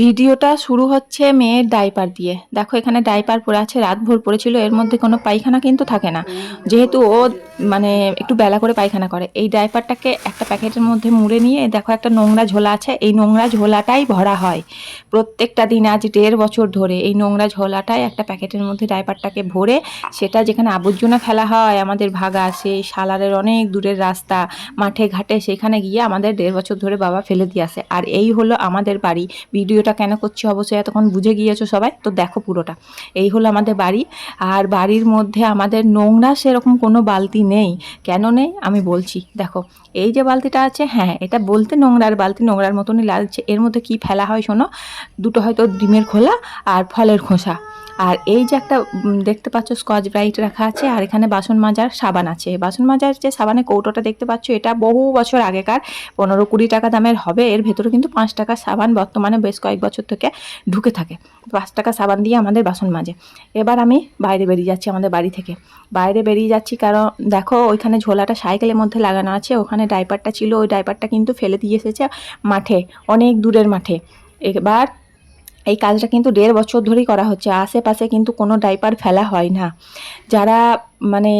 ভিডিওটা শুরু হচ্ছে মেয়ের ডাইপার দিয়ে। দেখো, এখানে ডাইপার পরে আছে রাত ভোর পড়েছিল, এর মধ্যে কোনো পায়খানা কিন্তু থাকে না। যেহেতু ও মানে একটু বেলা করে পায়খানা করে। এই ডাইপারটাকে একটা প্যাকেটের মধ্যে মুড়ে নিয়ে, দেখো একটা নোংরা ঝোলা আছে, এই নোংরা ঝোলাটাই ভরা হয়। প্রত্যেকটা দিন আজ দেড় বছর ধরে এই নোংরা ঝোলাটাই একটা প্যাকেটের মধ্যে ডাইপারটাকে ভরে, সেটা যেখানে আবর্জনা ফেলা হয়, আমাদের ভাগা, সেই সালারের অনেক দূরের রাস্তা, মাঠে ঘাটে, সেখানে গিয়ে আমাদের দেড় বছর ধরে বাবা ফেলে দিয়ে আসে। আর এই হলো আমাদের বাড়ি। ভিডিওটা কেন করছি? অবশ্যই এতক্ষণ বুঝে গিয়েছো সবাই। তো দেখো পুরোটা। এই হলো আমাদের বাড়ি। আর বাড়ির মধ্যে আমাদের নোংরা সেরকম কোনো বালতি নেই। কেন নেই? আমি বলছি। দেখো, এই যে বালতিটা আছে হ্যাঁ এটা বলতে নোংরার বালতি, নোংরার মতনই লাগছে। এর মধ্যে কি ফেলা হয় শোনো? দুটো হয়তো ডিমের খোলা আর ফলের খোসা। আর এই যে একটা দেখতে পাচ্ছ স্কচ ব্রাইট রাখা আছে, আর এখানে বাসন মাজার সাবান আছে। বাসন মাজার যে সাবানের কৌটোটা দেখতে পাচ্ছ, এটা বহু বছর আগেকার, পনেরো কুড়ি টাকা দামের হবে। এর ভেতরে কিন্তু পাঁচ টাকা সাবান বর্তমানে বেশ কয়েক বছর থেকে ঢুকে থাকে। পাঁচ টাকা সাবান দিয়ে আমাদের বাসন মাজে। এবার আমি বাইরে বেরিয়ে যাচ্ছি আমাদের বাড়ি থেকে। বাইরে বেরিয়ে যাচ্ছি কারণ দেখো, ওইখানে ঝোলাটা সাইকেলের মধ্যে লাগানো আছে। ওখানে ডাইপারটা ছিল, ওই ডাইপারটা কিন্তু ফেলে দিয়ে এসেছে মাঠে, অনেক দূরের মাঠে। এবার এই কাজটা কিন্তু দেড় বছর ধরেই করা হচ্ছে। আশেপাশে কিন্তু কোনো ডাইপার ফেলা হয় না। যারা মানে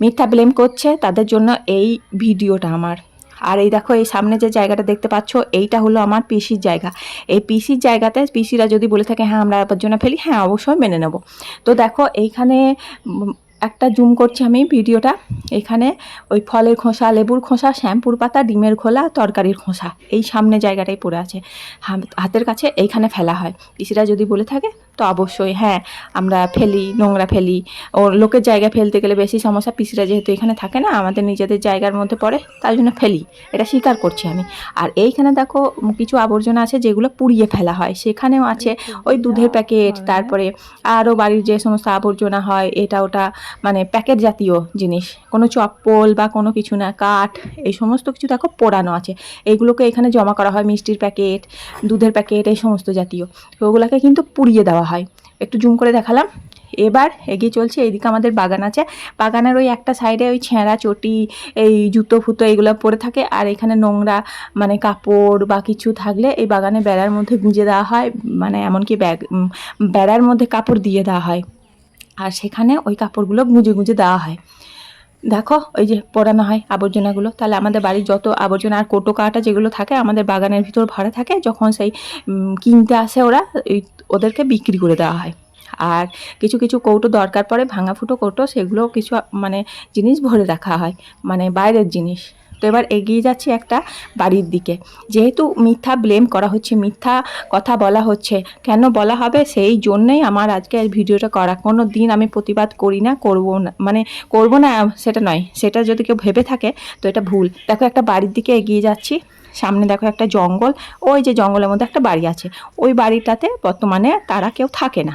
মিথ্যা ব্লেম করছে, তাদের জন্য এই ভিডিওটা আমার। আর এই দেখো, এই সামনে যে জায়গাটা দেখতে পাচ্ছ, এইটা হলো আমার পিসির জায়গা। এই পিসির জায়গাতে পিসিরা যদি বলে থাকে হ্যাঁ আমরা আবর্জনা ফেলি হ্যাঁ অবশ্যই মেনে নেব। তো দেখো, এইখানে একটা জুম করছি আমি ভিডিওটা। এখানে ওই ফলের খোসা, লেবুর খোসা, শ্যাম্পুর পাতা, ডিমের খোলা তরকারির খোসা, এই সামনে জায়গাটাই পড়ে আছে। হাত- হাতের কাছে এইখানে ফেলা হয়। পিসিরা যদি বলে থাকে তো অবশ্যই হ্যাঁ আমরা ফেলি নোংরা ফেলি। ও লোকের জায়গায় ফেলতে গেলে বেশি সমস্যা পিসিরা যেহেতু এখানে থাকে না আমাদের নিজেদের জায়গার মধ্যে পড়ে তার জন্য ফেলি। এটা স্বীকার করছি আমি। আর এইখানে দেখো কিছু আবর্জনা আছে যেগুলো পুড়িয়ে ফেলা হয়। সেখানেও আছে ওই দুধের প্যাকেট তারপরে আরও বাড়ির যে সমস্ত আবর্জনা হয় এটা ওটা মানে প্যাকেট জাতীয় জিনিস। কোনো চপ্পল বা কোনো কিছু না কাঠ এই সমস্ত কিছু দেখো পোড়ানো আছে। এইগুলোকে এখানে জমা করা হয় মিষ্টির প্যাকেট দুধের প্যাকেট এই সমস্ত জাতীয়। ওগুলোকে কিন্তু পুড়িয়ে দেওয়া হয়। একটু জুম করে দেখালাম। এবার এগিয়ে চলছে, এইদিকে আমাদের বাগান আছে। বাগানের ওই একটা সাইডে ওই ছেঁড়া চটি, এই জুতো ফুতো এইগুলো পরে থাকে। আর এখানে নোংরা মানে কাপড় বা কিছু থাকলে এই বাগানে বেড়ার মধ্যে গুঁজে দেওয়া হয়। মানে এমনকি ব্যাগ বেড়ার মধ্যে কাপড় দিয়ে দেওয়া হয়। আর সেখানে ওই কাপড়গুলো গুঁজে গুঁজে দেওয়া হয়। দেখো, ওই যে পোড়ানো হয় আবর্জনাগুলো। তাহলে আমাদের বাড়ির যত আবর্জনা আর কোটো কাটা যেগুলো থাকে, আমাদের বাগানের ভিতর ভরা থাকে, যখন সেই কিনতে আসে ওরা ওদেরকে বিক্রি করে দেওয়া হয়। আর কিছু কিছু কৌটো দরকার পড়ে, ভাঙা ফুটো কৌটো, সেগুলো কিছু মানে জিনিস ভরে রাখা হয় মানে বাইরের জিনিস। তো এবার এগিয়ে যাচ্ছি একটা বাড়ির দিকে। যেহেতু মিথ্যা ব্লেম করা হচ্ছে, মিথ্যা কথা বলা হচ্ছে, কেন বলা হবে সেই জন্যই আমার আজকে ভিডিওটা করা। কোনো দিন আমি প্রতিবাদ করি না, করব না মানে করব না সেটা নয়, সেটা যদি কেউ ভেবে থাকে তো এটা ভুল। দেখো একটা বাড়ির দিকে এগিয়ে যাচ্ছি, সামনে দেখো একটা জঙ্গল, ওই যে জঙ্গলের মধ্যে একটা বাড়ি আছে, ওই বাড়িটাতে বর্তমানে তারা কেউ থাকে না,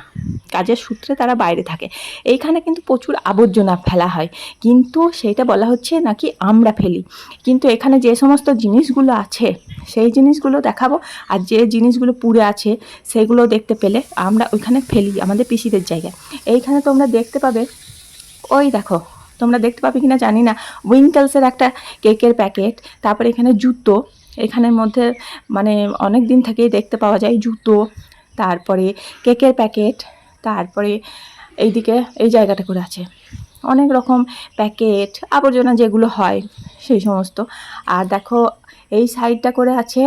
কাজের সূত্রে তারা বাইরে থাকে। এইখানে কিন্তু প্রচুর আবর্জনা ফেলা হয়, কিন্তু সেইটা বলা হচ্ছে নাকি আমরা ফেলি। কিন্তু এখানে যে সমস্ত জিনিসগুলো আছে, সেই জিনিসগুলো দেখাবো। আর যে জিনিসগুলো পুড়ে আছে, সেগুলো দেখতে পেলে আমরা ওইখানে ফেলি আমাদের পিসিদের জায়গায়। এইখানে তোমরা দেখতে পাবে, ওই দেখো, তোমরা দেখতে পাবে কিনা জানি না। উইঙ্কেলসের একটা কেকের প্যাকেট, তারপরে এখানে জুতো, এখানের মধ্যে মানে অনেক দিন থেকেই দেখতে পাওয়া যায় জুতো, তারপরে কেকের প্যাকেট, তারপরে এইদিকে এই জায়গাটা করে আছে। অনেক রকম প্যাকেট, আবর্জনা যেগুলো হয়, সেই সমস্ত। আর দেখো, এই সাইডটা করে আছে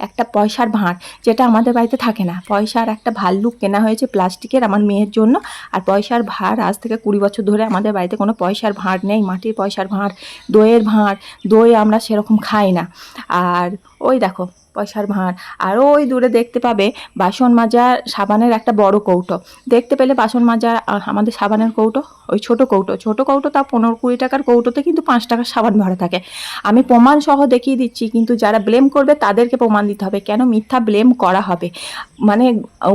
একটা পয়সার ভাঁড়, যেটা আমাদের বাড়িতে থাকে না। পয়সার একটা ভাল্লুক কেনা হয়েছে প্লাস্টিকের আমার মেয়ের জন্য। আর পয়সার ভাঁড়, আজ থেকে কুড়ি বছর ধরে আমাদের বাড়িতে কোনো পয়সার ভাঁড় নেই, মাটির পয়সার ভাঁড়, দইয়ের ভাঁড়, দই আমরা সেরকম খাই না। আর ওই দেখো, পয়সার ভাঁড়। আর ওই দূরে দেখতে পাবে বাসন মাজার সাবানের একটা বড় কৌটো। দেখতে পেলে বাসন মাজার আমাদের সাবানের কৌটো, ওই ছোট কৌটো। ছোট কৌটো তা পনেরো কুড়ি টাকার কৌটোতে কিন্তু পাঁচ টাকার সাবান ভরা থাকে। আমি প্রমাণ সহ দেখিয়ে দিচ্ছি, কিন্তু যারা ব্লেম করবে তাদেরকে প্রমাণ দিতে হবে কেন মিথ্যা ব্লেম করা হবে। মানে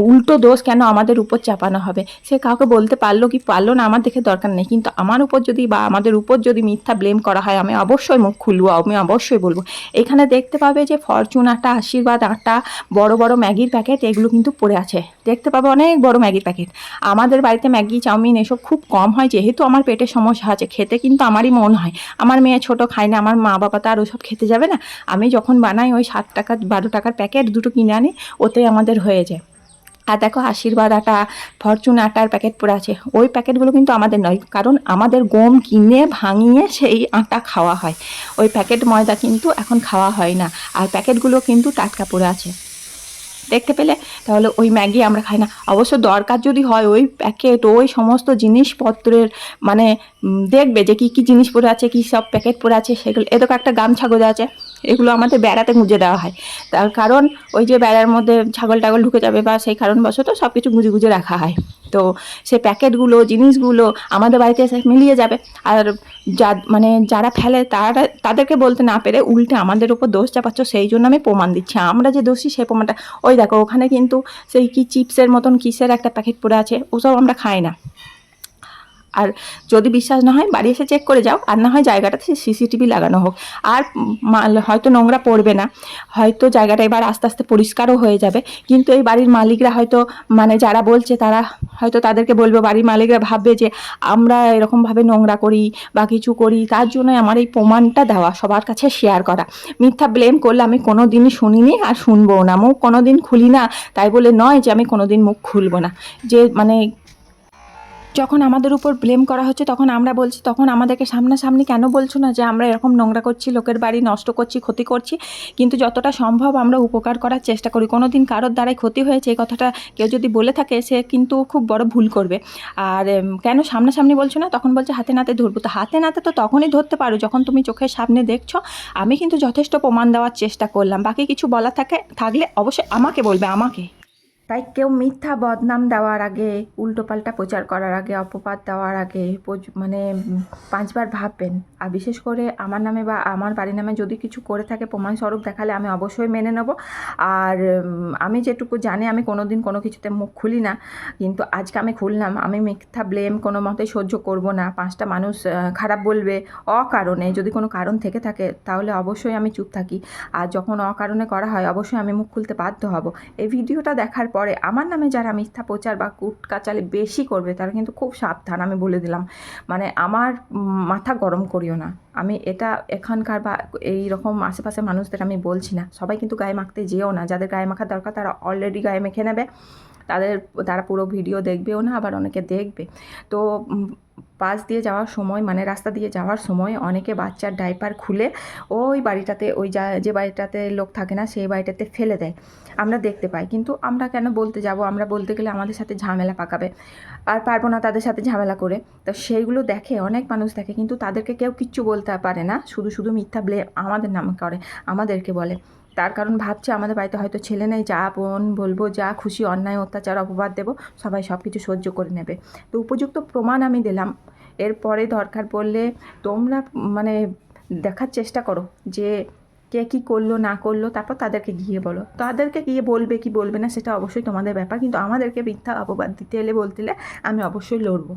উল্টো দোষ কেন আমাদের উপর চাপানো হবে? সে কাউকে বলতে পারল কি পারল না আমার দেখে দরকার নেই। কিন্তু আমার উপর যদি বা আমাদের উপর যদি মিথ্যা ব্লেম করা হয়, আমি অবশ্যই মুখ খুলবো, আমি অবশ্যই বলব। এখানে দেখতে পাবে যে ফরচুন আটা, আশীর্বাদ আটা, বড় বড় ম্যাগির প্যাকেট এগুলো কিন্তু পড়ে আছে। দেখতে পাবো অনেক বড় ম্যাগির প্যাকেট আমাদের বাড়িতে ম্যাগি, চাউমিন এসব খুব কম হয়, যেহেতু আমার পেটের সমস্যা আছে, খেতে কিন্তু আমারই মন হয়। আমার মেয়ে ছোট, খায় না, আমার মা বাবা তো আর ওসব খেতে যাবে না। আমি যখন বানাই ওই সাত টাকা, বারো টাকার প্যাকেট দুটো কিনে আনি ওতেই আমাদের হয়ে যায়। আর দেখো আশীর্বাদ আটা, ফরচুন আটার প্যাকেট পড়ে আছে। ওই প্যাকেটগুলো কিন্তু আমাদের নয়, কারণ আমাদের গম কিনে ভাঙিয়ে সেই আটা খাওয়া হয়। ওই প্যাকেট ময়দা কিন্তু এখন খাওয়া হয় না। আর প্যাকেটগুলো কিন্তু টাটকা পড়ে আছে। দেখতে পেলে, তাহলে ওই ম্যাগি আমরা খাই না। অবশ্য দরকার যদি হয়, ওই প্যাকেট ওই সমস্ত জিনিসপত্রের মানে দেখবে যে কি কি জিনিস পরে আছে, কি সব প্যাকেট পরে আছে, সেগুলো এত একটা গামছা গোজা আছে, এগুলো আমাদের বেড়াতে গুঁজে দেওয়া হয়। তার কারণ, ওই যে বেড়ার মধ্যে ছাগল টাগল ঢুকে যাবে বা সেই কারণবশত সব কিছু গুঁজে গুঁজে রাখা হয়। তো সে প্যাকেটগুলো, জিনিসগুলো আমাদের বাড়িতে এসে মিলিয়ে যাবে। আর যা মানে যারা ফেলে তারা, তাদেরকে বলতে না পেরে উল্টে আমাদের উপর দোষ চাপাচ্ছ, সেই জন্য আমি প্রমাণ দিচ্ছি। আমরা যে দোষী, সেই প্রমাণটা, ওই দেখো, ওখানে কিন্তু সেই কি চিপসের মতন কিসের একটা প্যাকেট পড়ে আছে, ওসব আমরা খাই না। আর যদি বিশ্বাস না হয়, বাড়ি এসে চেক করে যাও। আর না হয় জায়গাটাতে সিসিটিভি লাগানো হোক। আর হয়তো নোংরা পড়বে না। হয়তো জায়গাটা এবার আস্তে আস্তে পরিষ্কারও হয়ে যাবে। কিন্তু এই বাড়ির মালিকরা হয়তো মানে যারা বলছে, তারা হয়তো তাদেরকে বলবে, বাড়ির মালিকরা ভাববে যে, আমরা এরকমভাবে নোংরা করি বা কিছু করি। তার জন্য আমার এই প্রমাণটা দেওয়া, সবার কাছে শেয়ার করা। মিথ্যা ব্লেম করলে আমি কোনো দিনই শুনিনি আর শুনব না। মুখ কোনো দিন খুলি না। তাই বলে নয় যে, আমি কোনো দিন মুখ খুলবো না। যে মানে যখন আমাদের উপর ব্লেম করা হচ্ছে, তখন আমরা বলছি, তখন আমাদেরকে সামনাসামনি কেন বলছো না যে আমরা এরকম নোংরা করছি, লোকের বাড়ি নষ্ট করছি, ক্ষতি করছি। কিন্তু যতটা সম্ভব আমরা উপকার করার চেষ্টা করি। কোনো দিন কারোর দ্বারাই ক্ষতি হয়েছে এই কথাটা কেউ যদি বলে থাকে, সে কিন্তু খুব বড় ভুল করবে। আর কেন সামনাসামনি বলছো না? তখন বলছে, হাতে নাতে ধরবো। তো হাতে নাতে তো তখনই ধরতে পারো, যখন তুমি চোখের সামনে দেখছ। আমি কিন্তু যথেষ্ট প্রমাণ দেওয়ার চেষ্টা করলাম। বাকি কিছু বলা থাকে, থাকলে অবশ্যই আমাকে বলবে, আমাকে। তাই কেউ মিথ্যা বদনাম দেওয়ার আগে উল্টোপাল্টা প্রচার করার আগে, অপবাদ দেওয়ার আগে মানে পাঁচবার ভাববেন। আর বিশেষ করে আমার নামে বা আমার বাড়ির নামে যদি কিছু করে থাকে প্রমাণস্বরূপ দেখালে আমি অবশ্যই মেনে নেব। আর আমি যেটুকু জানি, আমি কোনো দিন কোনো কিছুতে মুখ খুলি না। কিন্তু আজকে আমি খুললাম, আমি মিথ্যা ব্লেম কোনো মতে সহ্য করব না। পাঁচটা মানুষ খারাপ বলবে অকারণে। যদি কোনো কারণ থেকে থাকে, তাহলে অবশ্যই আমি চুপ থাকি। আর যখন অকারণে করা হয়, অবশ্যই আমি মুখ খুলতে বাধ্য হব। এই ভিডিওটা দেখার পরে আমার নামে যারা মিথ্যা প্রচার বা কুটকাচালে বেশি করবে, তারা কিন্তু খুব সাবধান, আমি বলে দিলাম। মানে আমার মাথা গরম করিও না। আমি এটা এখানকার বা এই রকম আশেপাশে মানুষদের আমি বলছি না। সবাই কিন্তু গায়ে মাখতে যেও না। যাদের গায়ে মাখার দরকার, তারা অলরেডি গায়ে মেখে নেবে। তাদের, তারা পুরো ভিডিও দেখবেও না, আবার অনেকে দেখবে। তো পাশ দিয়ে যাওয়ার সময় মানে রাস্তা দিয়ে যাওয়ার সময় অনেকে বাচ্চার ডাইপার খুলে ওই বাড়িটাতে, ওই যা, যে বাড়িটাতে লোক থাকে না, সেই বাড়িটাতে ফেলে দেয়। আমরা দেখতে পাই। কিন্তু আমরা কেন বলতে যাব? আমরা বলতে গেলে আমাদের সাথে ঝামেলা পাকাবে। আর পারব না তাদের সাথে ঝামেলা করে। তো সেইগুলো দেখে, অনেক মানুষ দেখে, কিন্তু তাদেরকে কেউ কিচ্ছু বলতে পারে না। শুধু শুধু মিথ্যা ব্লে আমাদের নাম করে, আমাদেরকে বলে। তার কারণ ভাবছে আমাদের বাড়িতে হয়তো ছেলে নেই, যা বোন বলব, যা খুশি, অন্যায়, অত্যাচার, অপবাদ দেবো, সবাই সব কিছু সহ্য করে নেবে। তো উপযুক্ত প্রমাণ আমি দিলাম। এরপরে দরকার পড়লে তোমরা মানে দেখার চেষ্টা করো যে কে কী করল, না করল, তারপর তাদেরকে গিয়ে বলো। তাদেরকে গিয়ে বলবে কি বলবে না, সেটা অবশ্যই তোমাদের ব্যাপার, কিন্তু আমাদেরকে মিথ্যা অপবাদ দিতে এলে, বলতে আমি অবশ্যই লড়বো।